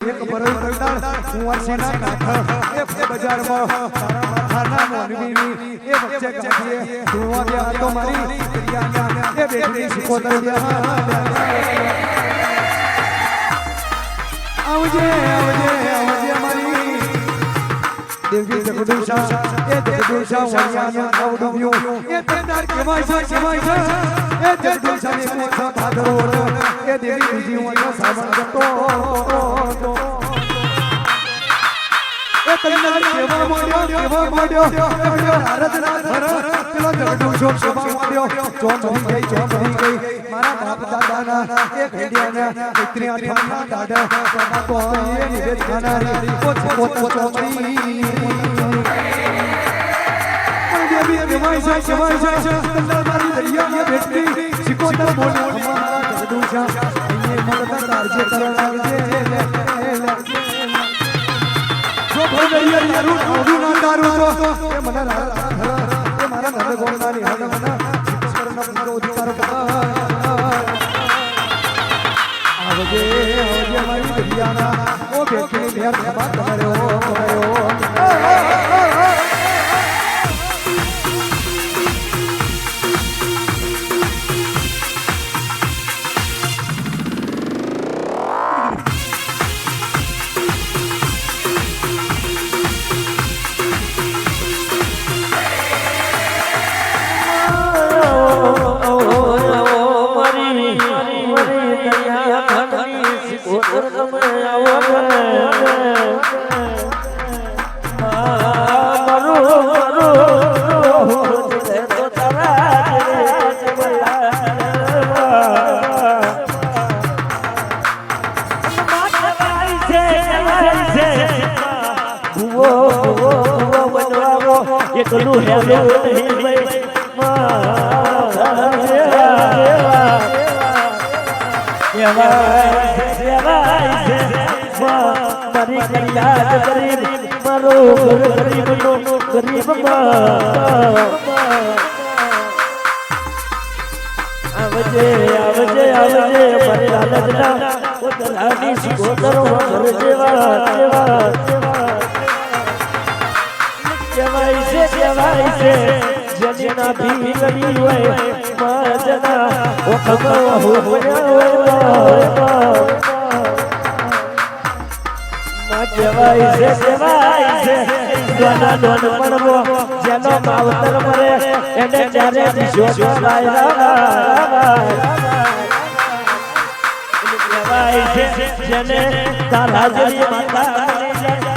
એક બરોઈ કલદાર કુંવરસીના કાંઠ એ ફે બજારમાં તારા માથાના મોનવીની, એ વચ્ચે ગાંઠીએ ધુવા ગયા તો મારી પ્રિયાના એ બેઠી શીખોતર ગયા. આવજે આવજે. આવજે મારી દેવી જગદુષા એ જગદુષા વાણિયાનો આવડું એ તંદાર કેવાય છે કેવાય છે એ જગદુષાની મોછા ભાદરો એ દેવી બીજી વાણિયા સાવણ જતો એ તંદાર કેવા મોડ્યો કેવા મોડ્યો આરાધના ધર પેલો જગદુષો કેવા મોડ્યો જો મરી ગઈ જો મરી ગઈ મારા બાપ દાદાના એ ઘડિયાના ઇત્રી આઠમના દાડા બાબા તો એ નિવેદ ખાનારી પોત પોત ચોમડી દેવાય છે સેવાય છે તંદાર મારી દરિયા બેઠી સિકોતર બોલે અમારા જગદુષા અહીંયા મળતા તારજે કરવા લાગજે ભાઈ દરિયા તારું આવડું ના એ મને એ મારા નંદ ગોળનાની હણ મને ઈશ્વરનો પૂરો અધિકાર આવજે આવજે મારી દરિયાના. ઓ બેઠી મેર ખબા કર્યો કર્યો આવજે આવજે આવજે મારી લાલચના ઉતરાની સિકોતરો જેવા જેવા જેવા કહેવાય છે કહેવાય છે જેના ભી લઈ હોય, માજના ઓ ખબર હો કહેવાય છે કહેવાય છે, દોના દોન પડવો જેનો માવતર મરે, એને ચારે દિશો ચલાય કહેવાય છે, જેને તારા જેવી માતા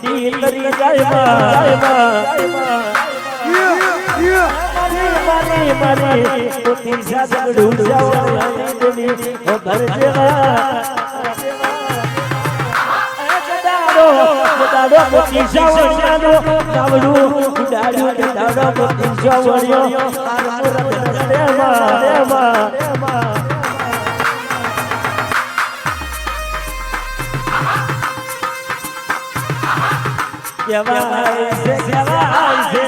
કેડી કરી જાય મારી મારી પોતી સાસગડું જાવવાની દેવી ઓ ઘર જેવા દાડો પોતી સાવણિયાનો દાવડું દાડો દાડો પોતી સાવણિયો આર મુરત કહેવાય છે કહેવાય છે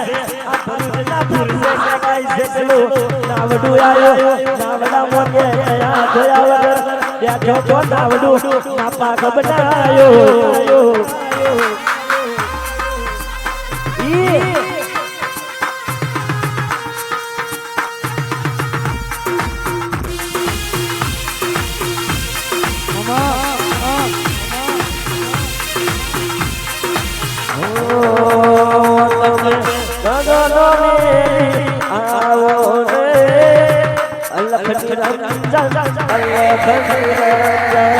આ ફૂલના ફૂલને કહેવાય છે પેલું નાવડું આયો નાવડા મોગે આ જોયા વગર બેઠો તો નાવડું ના પાક બનાયો ઈ તમે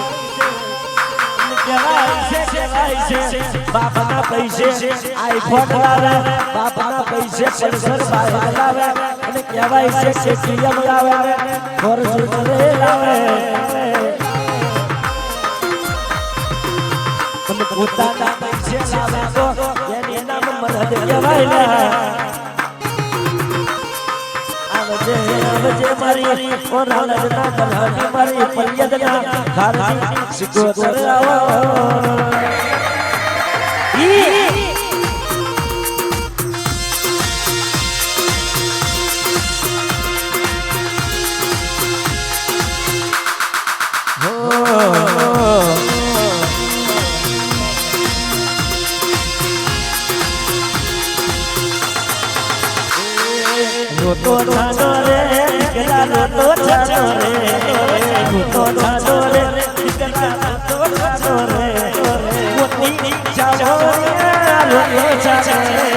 બાપના પૈસે આઈફોન લાવે બાપના પૈસે પલ્સર બાઇક લાવે અને કહેવાય છે કે ટીએમ લાવે ફોર્ચ્યુનર લાવે. પોતાના પૈસે લાવે તો એની નામ મરદ કહેવાય આવજે આવજે મારી ઓ રાલજના કલ્હાની મારી પલ્યદના ખારજી સિકોતર આવો ઈ રોતો છાનો રે દીકરા તો છાનો રે. તો છાનો રે દીકરા તો છાનો રે. મોતી જાવો રે છાનો રે.